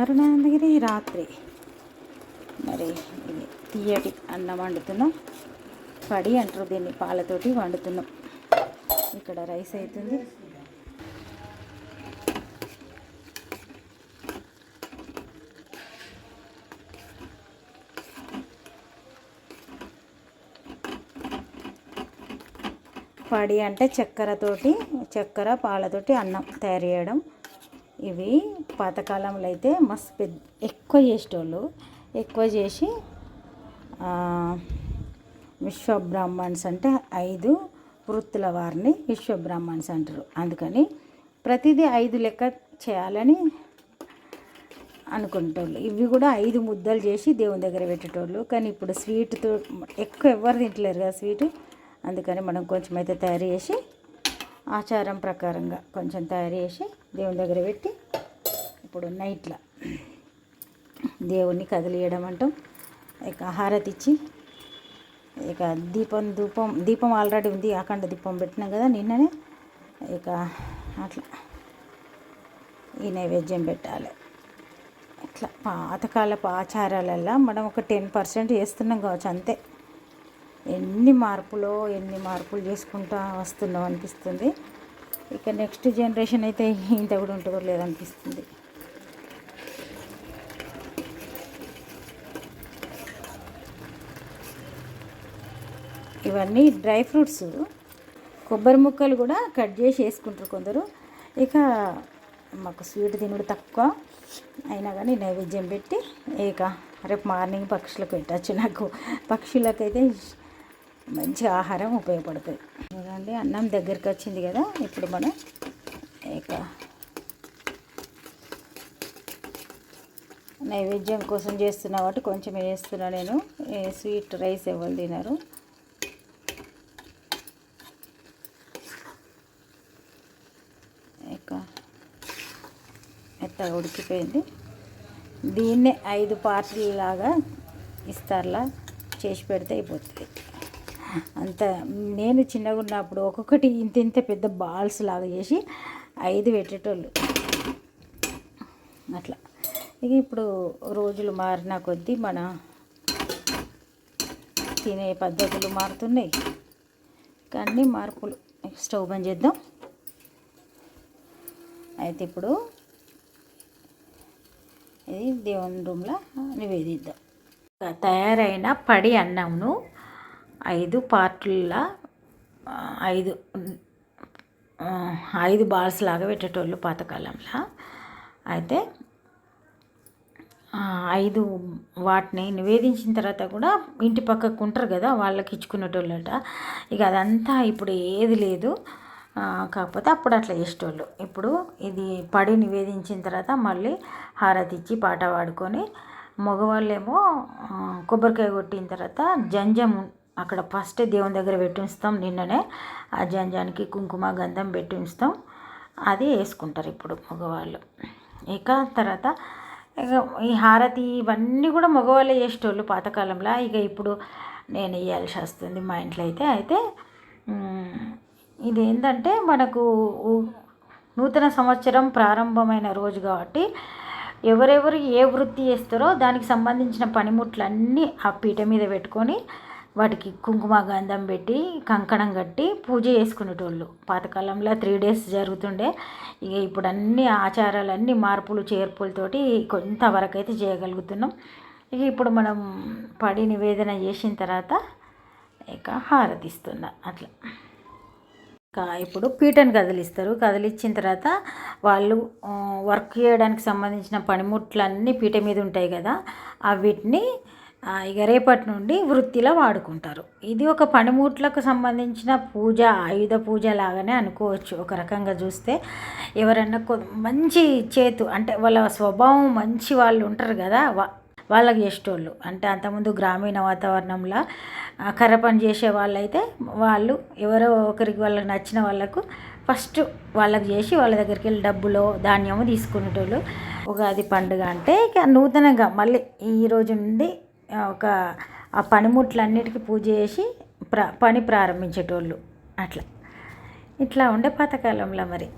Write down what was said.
అరుణానందగిరి రాత్రి. మరి తీయటి అన్నం వండుతున్నాం. పడి అంటారు దీన్ని పాలతోటి వండుతున్నాం. ఇక్కడ రైస్ అవుతుంది పడి అంటే చక్కెరతోటి చక్కెర పాలతోటి అన్నం తయారు చేయడం. ఇవి పాతకాలంలో అయితే మస్తు పెద్ద ఎక్కువ చేసేటోళ్ళు. ఎక్కువ చేసి ఆ, విశ్వబ్రాహ్మణ్స్ అంటే ఐదు వృత్తుల వారిని విశ్వబ్రాహ్మణ్స్ అంటారు. అందుకని ప్రతిదీ ఐదు లెక్క చేయాలని అనుకుంటోళ్ళు. ఇవి కూడా ఐదు ముద్దలు చేసి దేవుని దగ్గర పెట్టేటోళ్ళు. కానీ ఇప్పుడు స్వీట్తో ఎక్కువ ఎవరు తింటలేరు కదా స్వీట్. అందుకని మనం కొంచెం అయితే తయారు చేసి ఆచారం ప్రకారంగా కొంచెం తయారు చేసి దేవుని దగ్గర పెట్టి ఇప్పుడు నైట్లో దేవుణ్ణి కదిలియడం అంటాం. ఇక హారతి ఇచ్చి ఇక దీపం ధూపం దీపం ఆల్రెడీ ఉంది అఖండ దీపం పెట్టినాం కదా నిన్ననే. ఇక అట్లా ఈ నైవేద్యం పెట్టాలి. ఇట్లా పాతకాలపు ఆచారాలల్లో మనం ఒక టెన్ పర్సెంట్ చేస్తున్నాం కావచ్చు అంతే. ఎన్ని మార్పులో ఎన్ని మార్పులు చేసుకుంటా వస్తున్నాం అనిపిస్తుంది. ఇక నెక్స్ట్ జనరేషన్ అయితే ఇంత కూడా ఉంటుందో లేదనిపిస్తుంది ఇవన్నీ డ్రై ఫ్రూట్స్. కొబ్బరి ముక్కలు కూడా కట్ చేసి వేసుకుంటారు కొందరు. ఇక మాకు స్వీట్ తినుడు తక్కువ. అయినా కానీ నైవేద్యం పెట్టి ఇక రేపు మార్నింగ్ పక్షులకు పెట్టచ్చు నాకు. పక్షులకైతే మంచి ఆహారం ఉపయోగపడుతుంది చూడండి అన్నం దగ్గరికి వచ్చింది కదా ఇప్పుడు మనం ఇక నైవేద్యం కోసం చేస్తున్నా కాబట్టి కొంచెం వేస్తున్నా నేను. స్వీట్ రైస్ ఎవరు తినరు ఇక మెత్తగా ఉడికిపోయింది. దీన్నే ఐదు పార్టీలాగా ఇస్తారులా చేసి పెడితే అయిపోతుంది. అంత నేను చిన్నగా ఉన్నప్పుడు ఒక్కొక్కటి ఇంత ఇంత పెద్ద బాల్స్ లాగా చేసి ఐదు పెట్టేటోళ్ళు. అట్లా. ఇక ఇప్పుడు రోజులు మారిన కొద్దీ మన తినే పద్ధతులు మారుతున్నాయి. కానీ మార్పులు. స్టవ్ బంద్ చేద్దాం. అయితే ఇప్పుడు ఇది దేవుని రూమ్లో నివేదిద్దాం. తయారైన పడి అన్నంను ఐదు పార్టుల ఐదు ఐదు బాల్స్ లాగా పెట్టేటోళ్ళు పాతకాలంలో. అయితే ఐదు వాటిని నివేదించిన తర్వాత కూడా ఇంటి పక్కకు ఉంటారు కదా వాళ్ళకి ఇచ్చుకునేటోళ్ళట. ఇక అదంతా ఇప్పుడు ఏది లేదు. కాకపోతే అప్పుడు అట్లా చేసేటోళ్ళు. ఇప్పుడు ఇది పడి నివేదించిన తర్వాత మళ్ళీ హారతి ఇచ్చి పాట పాడుకొని మగవాళ్ళేమో కొబ్బరికాయ కొట్టిన తర్వాత జంజం అక్కడ ఫస్ట్ దేవుని దగ్గర పెట్టి ఉంచుతాం. నిన్ననే ఆ జంజానికి కుంకుమ గంధం పెట్టి ఉంచుతాం. అది వేసుకుంటారు ఇప్పుడు మగవాళ్ళు. ఇక తర్వాత ఇక ఈ హారతి ఇవన్నీ కూడా మగవాళ్ళే చేసేటోళ్ళు పాతకాలంలో. ఇక ఇప్పుడు నేను వేయాల్సి వస్తుంది మా ఇంట్లో అయితే. అయితే ఇది ఏంటంటే మనకు నూతన సంవత్సరం ప్రారంభమైన రోజు కాబట్టి ఎవరెవరు ఏ వృత్తి చేస్తారో దానికి సంబంధించిన పనిముట్లన్నీ ఆ పీట మీద పెట్టుకొని వాటికి కుంకుమ గంధం పెట్టి కంకణం కట్టి పూజ చేసుకునేటోళ్ళు. పాతకాలంలో త్రీ డేస్ జరుగుతుండే. ఇక ఇప్పుడు అన్ని ఆచారాలన్నీ మార్పులు చేర్పులతోటి కొంతవరకు అయితే చేయగలుగుతున్నాం. ఇక ఇప్పుడు మనం పడి నివేదన చేసిన తర్వాత ఇక హారతిస్తున్నా. అట్లా. ఇప్పుడు పీటను కదిలిస్తారు. కదిలిచ్చిన తర్వాత వాళ్ళు వర్క్ చేయడానికి సంబంధించిన పనిముట్లన్నీ పీట మీద ఉంటాయి కదా అవిటిని వీటిని ఇక రేపటి నుండి వృత్తిలో వాడుకుంటారు. ఇది ఒక పనిముట్లకు సంబంధించిన పూజ ఆయుధ పూజ లాగానే అనుకోవచ్చు. ఒక రకంగా చూస్తే ఎవరన్నా కొ- మంచి చేతు అంటే వాళ్ళ స్వభావం మంచి వాళ్ళు ఉంటారు కదా వా వాళ్ళకి చేసేటోళ్ళు అంటే అంతకుముందు గ్రామీణ వాతావరణంలో కర్ర పని చేసే వాళ్ళైతే వాళ్ళు ఎవరో ఒకరికి వాళ్ళకి నచ్చిన వాళ్ళకు ఫస్ట్ వాళ్ళకి చేసి వాళ్ళ దగ్గరికి వెళ్ళి డబ్బులో ధాన్యము తీసుకునేటోళ్ళు. ఉగాది పండుగ అంటే ఇక నూతనంగా మళ్ళీ ఈరోజు నుండి ఒక ఆ పనిముట్లన్నిటికీ పూజ చేసి ప్ర పని ప్రారంభించేటోళ్ళు. అట్లా. ఇట్లా ఉండే పాతకాలంలో మరి.